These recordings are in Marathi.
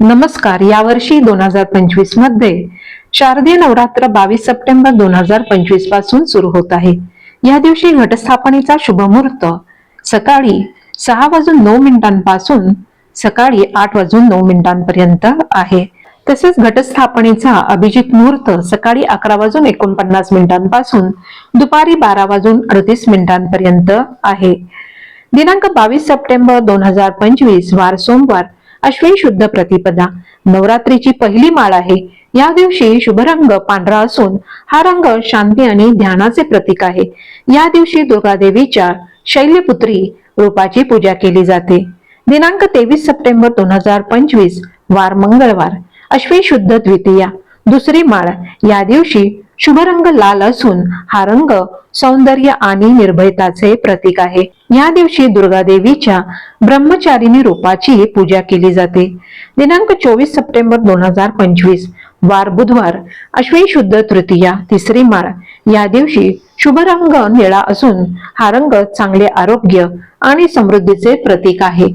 नमस्कार यावर्षी दोन हजार पंचवीसमध्ये शारदीय नवरात्र बावीस सप्टेंबर दोन हजार पंचवीसपासून सुरू होत आहे. या दिवशी घटस्थापनेचा शुभ मुहूर्त सकाळी सहा वाजून नऊ मिनिटांपासून सकाळी आठ वाजून नऊ मिनिटांपर्यंत आहे. तसेच घटस्थापनेचा अभिजित मुहूर्त सकाळी अकरा वाजून एकोणपन्नास मिनिटांपासून दुपारी बारा वाजून अडतीस मिनिटांपर्यंत आहे. दिनांक बावीस सप्टेंबर दोन हजार पंचवीस वार सोमवार अश्विन शुद्ध प्रतिपदा. नवरात्रीची पहिली माळ आहे. या दिवशी शुभ रंग पांढरा असून हा रंग शांती आणि ध्यानाचे प्रतीक आहे. या दिवशी दुर्गादेवीच्या शैल्यपुत्री रूपाची पूजा केली जाते. दिनांक तेवीस सप्टेंबर दोन हजार पंचवीस वार मंगळवार. अश्विन शुद्ध द्वितीया. दुसरी माळ या दिवशी शुभ रंग लाल असून हा रंग सौंदर्य आणि निर्भयताचे प्रतीक आहे. या दिवशी दुर्गा देवीच्या ब्रह्मचारिणी रूपाची पूजा केली जाते. दिनांक चोवीस सप्टेंबर दोन हजार पंचवीस वार बुधवार अश्विन शुद्ध तृतीया तिसरी माळ. या दिवशी शुभ रंग निळा असून हा रंग चांगले आरोग्य आणि समृद्धीचे प्रतीक आहे.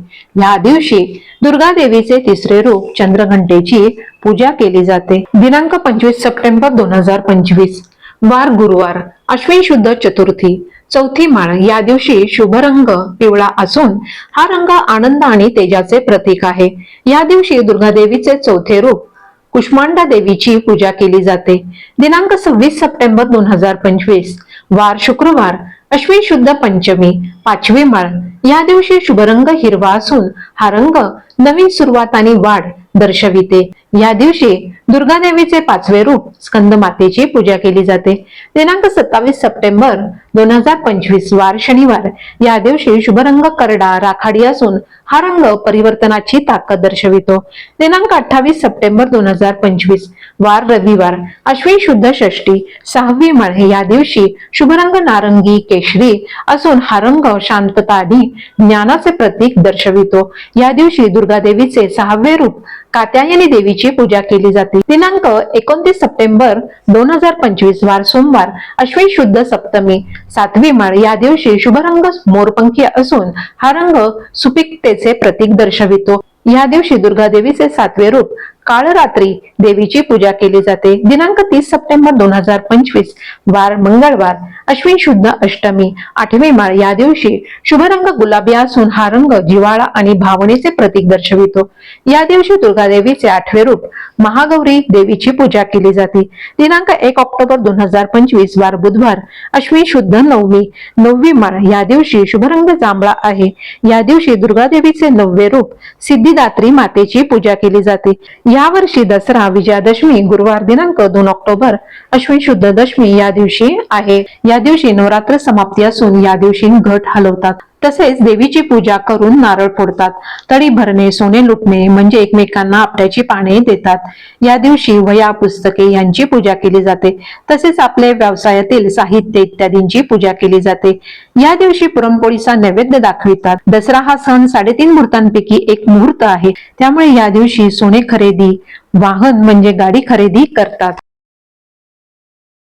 या दिवशी दुर्गा देवीचे तिसरे रूप चंद्रघंटेची पूजा केली जाते. दिनांक पंचवीस सप्टेंबर दोन हजार पंचवीस. वार गुरुवार अश्विन शुद्ध चतुर्थी चौथी माळ. या दिवशी शुभ रंग पिवळा असून हा रंग आनंद आणि तेजाचे प्रतीक आहे. या दिवशी दुर्गा देवीचे चौथे रूप कुष्मांडा देवीची पूजा केली जाते. दिनांक सव्वीस सप्टेंबर दोन हजार पंचवीस वार शुक्रवार अश्विन शुद्ध पंचमी पाचवी माळ. या दिवशी शुभरंग हिरवा असून हा रंग नवीन सुरुवात आणि वाढ दर्शविते. या दिवशी दुर्गा देवीचे पाचवे रूप स्कंद मातेची पूजा केली जाते. दिनांक सत्तावीस सप्टेंबर दोन हजार पंचवीस वार शनिवार. या दिवशी शुभ रंग करडा राखाडी असून हा रंग परिवर्तनाची ताकद दर्शवितो. दिनांक अठ्ठावीस सप्टेंबर दोन हजार पंचवीस वार रविवार. अश्विन शुद्ध षष्टी सहावी माळ या दिवशी शुभ रंग नारंगी केशरी असून हा रंग शांतता आणि ज्ञानाचे प्रतीक दर्शवितो. या दिवशी दुर्गा देवीचे सहावे रूप कात्यायनी देवीची पूजा केली जाते. दिनांक एकोणतीस सप्टेंबर दोन हजार पंचवीस वार सोमवार अश्विन शुद्ध सप्तमी. सातवी माळ या दिवशी शुभ रंग मोरपंखी असून हा रंग सुपिकतेचे प्रतीक दर्शवितो. या दिवशी दुर्गा देवीचे सातवे रूप काळ रात्री देवीची पूजा केली जाते. दिनांक तीस सप्टेंबर दोन हजार पंचवीस वार मंगळवार अश्विन शुद्ध अष्टमी आठवी माळ या दिवशी शुभ रंग गुलाबी असून हा रंग जिवाळा आणि भावनेचे प्रतीक दर्शवितो. या दिवशी दुर्गा देवीचे आठवे रूप महागौरी देवीची पूजा केली जाते. दिनांक एक ऑक्टोबर दोन हजार पंचवीस वार बुधवार अश्विन शुद्ध नवमी नववी माळ या दिवशी शुभ रंग जांभळा आहे. या दिवशी दुर्गा देवीचे नववे रूप सिद्धिदात्री मातेची पूजा केली जाते. या वर्षी दसरा विजयादशमी गुरुवार दिनांक दोन ऑक्टोबर अश्विन शुद्ध दशमी या दिवशी आहे. या दिवशी नवरात्र समाप्ती असून या दिवशी घट हलवतात. तसेच देवीची पूजा करून नारळ फोडतात. तळी भरणे सोने लुटणे म्हणजे एकमेकांना आपट्याची पाने देतात. या दिवशी वया पुस्तके यांची पूजा केली जाते. तसेच आपले व्यवसायातील साहित्य इत्यादींची पूजा केली जाते. या दिवशी पुरणपोळीचा नैवेद्य दाखवितात. दसरा हा सण साडेतीन मुहूर्तांपैकी एक मुहूर्त आहे. त्यामुळे या दिवशी सोने खरेदी वाहन म्हणजे गाडी खरेदी करतात.